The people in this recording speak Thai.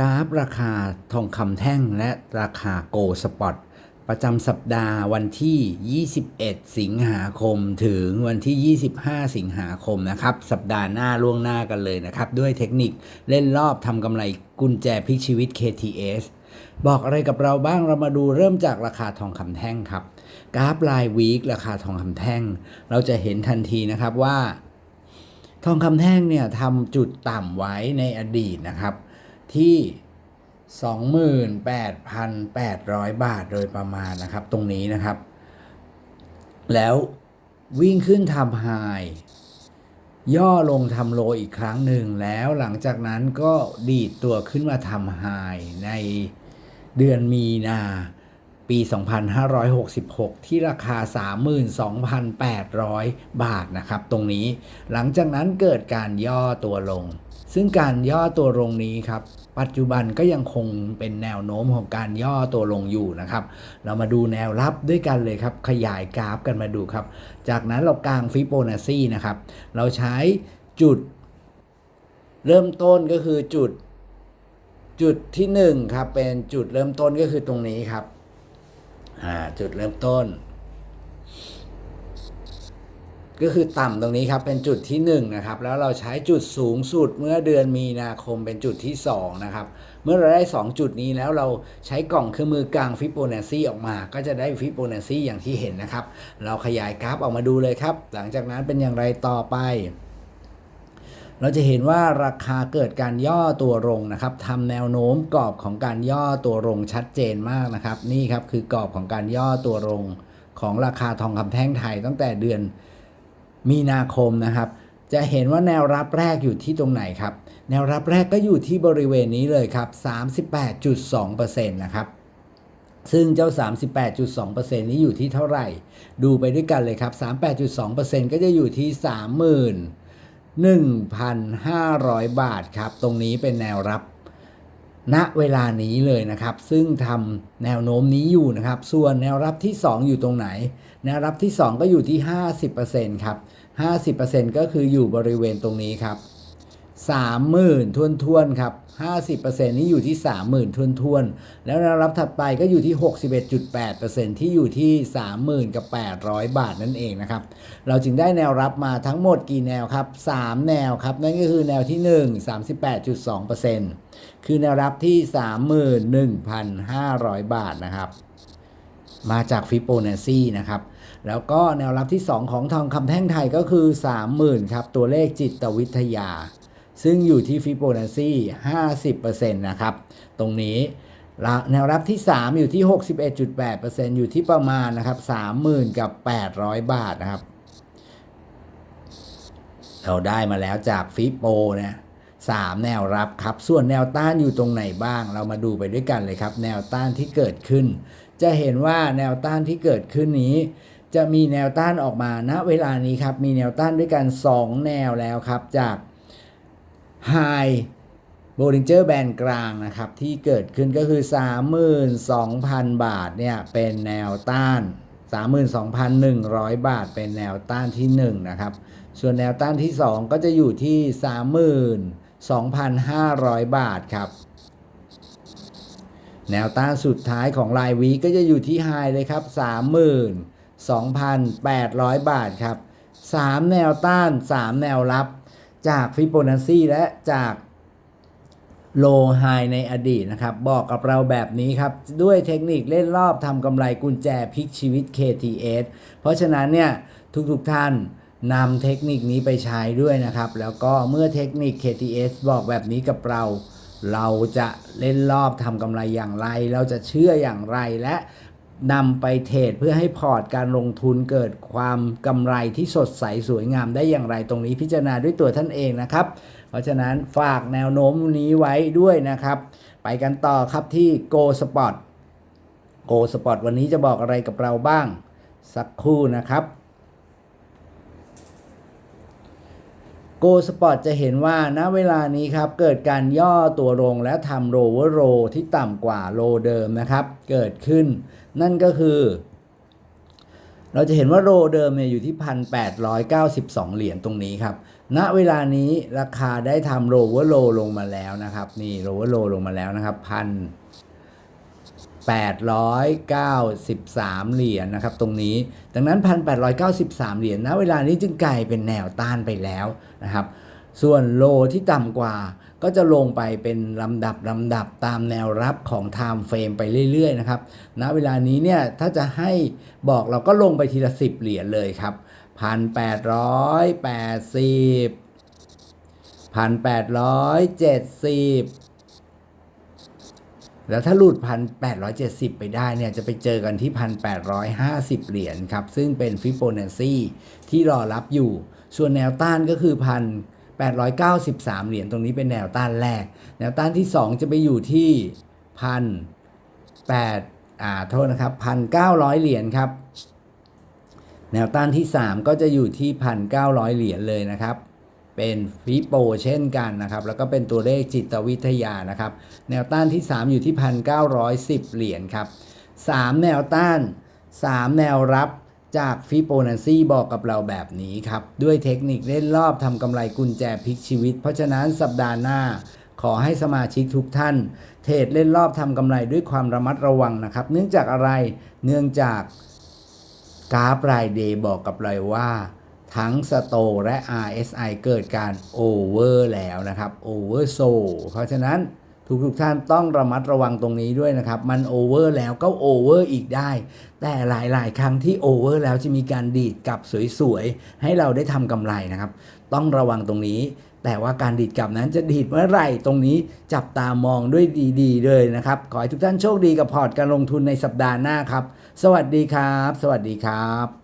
กราฟราคาทองคำแท่งและราคาโกลสปอตประจำสัปดาห์วันที่ 21 สิงหาคมถึงวันที่ 25 สิงหาคมนะครับ สัปดาห์หน้าล่วงหน้ากันเลยนะครับ ด้วยเทคนิคเล่นรอบทำกำไรกุญแจพลิกชีวิต KTS บอกอะไรกับเราบ้างเรามาดูเริ่มจากราคาทองคำแท่งครับ กราฟรายวีคราคาทองคำแท่ง เราจะเห็นทันทีนะครับว่า ทองคำแท่งเนี่ยทำจุดต่ำไว้ในอดีตนะครับ ที่ 28,800 บาทโดยประมาณนะครับ ตรงนี้นะครับ แล้ววิ่งขึ้นทำไฮย่อลงทำโลอีกครั้งหนึ่งแล้วหลังจากนั้นก็ดีดตัวขึ้นมาทำไฮในเดือนมีนาปี 2566 ที่ราคา 32,800 บาทนะครับ ตรงนี้หลังจากนั้นเกิดการย่อตัวลง ซึ่งการย่อตัวลงนี้ครับ ปัจจุบันก็ยังคงเป็นแนวโน้มของการย่อตัวลงอยู่นะครับ เรามาดูแนวรับด้วยกันเลยครับ ขยายกราฟกันมาดูครับ จากนั้นเรากางฟิโบนัชซีนะครับ เราใช้จุด เริ่มต้นก็คือจุด จุดที่หนึ่งครับเป็นจุดเริ่มต้นก็คือตรงนี้ครับจุดเริ่มต้น ก็คือต่ำตรงนี้ครับเป็นจุดที่1นงนะครับแล้วเราใช้จุดสูงสุดเมื่อเดือนมีนาคมเป็นจุดที่2นะครับเมื่อเราได้ 2 จุดนี้แล้วเราใช้กล่องเครื่องมือกลางฟิโบนัชซีออกมา ก็จะได้ฟิโบนัชซีอย่างที่เห็นนะครับ เราขยายกราฟออกมาดูเลยครับ หลังจากนั้นเป็นอย่างไรต่อไป เราจะเห็นว่าราคาเกิดการย่อตัวลงนะครับทำแนวโน้มกรอบของการย่อตัวลงชัดเจนมากนะครับ นี่ครับคือกรอบของการย่อตัวลงของราคาทองคำแท่งไทยตั้งแต่เดือน มีนาคมนะครับ จะเห็นว่าแนวรับแรกอยู่ที่ตรงไหนครับ แนวรับแรกก็อยู่ที่บริเวณนี้เลยครับ 38.2%นะครับซึ่งเจ้า 38.2%นี้อยู่ที่เท่าไหร่ ดูไปด้วยกันเลยครับ 38.2%ก็จะอยู่ที่ 31,500 บาทครับ ตรงนี้เป็นแนวรับ ณ เวลานี้เลยนะครับ ซึ่งทำแนวโน้มนี้อยู่นะครับ ส่วนแนวรับที่ 2 อยู่ตรงไหน นวรับที่ 2 ก็อยู่ที่ 50%ครับ 50%ก็คืออยู่บริเวณตรงนี้ครับ 30,000ทวนทวนครับ 50%นี้อยู่ที่ 30,000ทวนทวนแล้วแนวรับถัดไปก็อยู่ที่ 61.8%ที่อยู่ที่ 30,000กับ800 บาทนั่นเองนะครับ เราจึงได้แนวรับมาทั้งหมดกี่แนวครับ 3 แนวครับ นั่นก็คือแนวที่ 1 38.2%คือแนวรับที่ 31,500 บาทนะครับ มาจากฟิโบนัชซีนะครับ แล้วก็แนวรับที่ 2 ของทองคำแท่งไทยก็คือ 30,000 ครับ ตัวเลขจิตวิทยา ซึ่งอยู่ที่ฟิโบนัชซี50%นะครับ ตรงนี้ละแนวรับที่ 3 อยู่ที่ 61.8%อยู่ที่ประมาณนะครับ30,000 กับ 800 บาทนะครับ เราได้มาแล้วจากฟิโปนี่ยสามแนวรับครับ ส่วนแนวต้านอยู่ตรงไหนบ้าง เรามาดูไปด้วยกันเลยครับ แนวต้านที่เกิดขึ้น จะเห็นว่าแนวต้านที่เกิดขึ้นนี้ จะมีแนวต้านออกมาณเวลานี้ครับ มีแนวต้านด้วยกัน 2 แนวแล้วครับ จาก High b o l l i n g e r Band กลางนะครับ ที่เกิดขึ้นก็คือ 32,000 บาทเนี่ย เป็นแนวต้าน 32,100 บาท เป็นแนวต้านที่ 1 นะครับ ส่วนแนวต้านที่ 2 ก็จะอยู่ที่ 32,500 บาทครับ แนวต้านสุดท้ายของรายวีก็จะอยู่ที่ไฮเลยครับ 32,800 บาทครับ 3 แนวต้าน 3 แนวรับ จากฟิโบนัชซีและจากโลไฮในอดีตนะครับ บอกกับเราแบบนี้ครับ ด้วยเทคนิคเล่นรอบทำกำไรกุญแจพลิกชีวิต KTS เพราะฉะนั้นเนี่ยทุกๆท่านนำเทคนิคนี้ไปใช้ด้วยนะครับ แล้วก็เมื่อเทคนิค KTS บอกแบบนี้กับเรา เราจะเล่นรอบทำกำไรอย่างไร เราจะเชื่ออย่างไรและนำไปเทรดเพื่อให้พอร์ตการลงทุนเกิดความกำไรที่สดใสสวยงามได้อย่างไรตรงนี้พิจารณาด้วยตัวท่านเองนะครับ เพราะฉะนั้นฝากแนวโน้มนี้ไว้ด้วยนะครับ ไปกันต่อครับที่ Go Spot Go Spot วันนี้จะบอกอะไรกับเราบ้าง สักครู่นะครับ โกสปอร์ตจะเห็นว่าณเวลานี้ครับเกิดการย่อตัวลงและทำโรเวอร์โรที่ต่ำกว่าโลเดิมนะครับ เกิดขึ้น นั่นก็คือ เราจะเห็นว่าโรเดิมเนี่ยอยู่ที่ 1,892 เหรียญตรงนี้ครับ ณเวลานี้ราคาได้ทำโลเวอร์โลลงมาแล้วนะครับ นี่โลเวอร์โลลงมาแล้วนะครับพัน แปดร้อยเก้าสิบสามเหรียญนะครับตรงนี้ ดังนั้นพันแปดร้อยเก้าสิบสามเหรียญณเวลานี้จึงกลายเป็นแนวต้านไปแล้วนะครับ ส่วนโลที่ต่ำกว่าก็จะลงไปเป็นลำดับลำดับตามแนวรับของ Time Frame ไปเรื่อยๆนะครับณเวลานี้เนี่ยถ้าจะให้บอกเราก็ลงไปทีละ 10 เหรียญเลยครับพัน แล้วถ้าหลุดพันแปดร้อยเจ็ดสิบไปได้เนี่ยจะไปเจอกันที่พันแปดร้อยห้าสิบเหรียญครับ ซึ่งเป็นฟิโบนัชชีที่รอรับอยู่ ส่วนแนวต้านก็คือพัน893 เหรียญตรงนี้เป็นแนวต้านแรก แนวต้านที่ 2 จะไปอยู่ที่พันแปดอ่าโทษนะครับพันเก้าร้อยเหรียญครับ แนวต้านที่ 3 ก็จะอยู่ที่พันเก้าร้อยเหรียญเลยนะครับ เป็นฟิโปเช่นกันนะครับ แล้วก็เป็นตัวเลขจิตวิทยานะครับ แนวต้านที่ 3 อยู่ที่พันเก้าร้อยสิบเหรียญครับ 3 แนวต้าน 3 แนวรับจากฟิโบนัชชีบอกกับเราแบบนี้ครับ ด้วยเทคนิคเล่นรอบทำกำไรกุญแจพลิกชีวิต เพราะฉะนั้นสัปดาห์หน้าขอให้สมาชิกทุกท่าน เทรดเล่นรอบทำกำไรด้วยความระมัดระวังนะครับ เนื่องจากอะไรเนื่องจากกราฟรายเดย์บอกกับเราว่า ทั้งสโตและ RSI เกิดการโอเวอร์แล้วนะครับโอเวอร์โซเพราะฉะนั้นทุกทุกท่านต้องระมัดระวังตรงนี้ด้วยนะครับ มันโอเวอร์แล้วก็โอเวอร์อีกได้ แต่หลาย ๆ ครั้งที่โอเวอร์แล้วจะมีการดีดกลับสวย ๆ ให้เราได้ทำกำไรนะครับ ต้องระวังตรงนี้ แต่ว่าการดีดกลับนั้นจะดีดเมื่อไหร่ตรงนี้จับตามองด้วยดี ๆ เลยนะครับ ขอให้ทุกท่านโชคดีกับพอร์ตการลงทุนในสัปดาห์หน้าครับ สวัสดีครับ สวัสดีครับ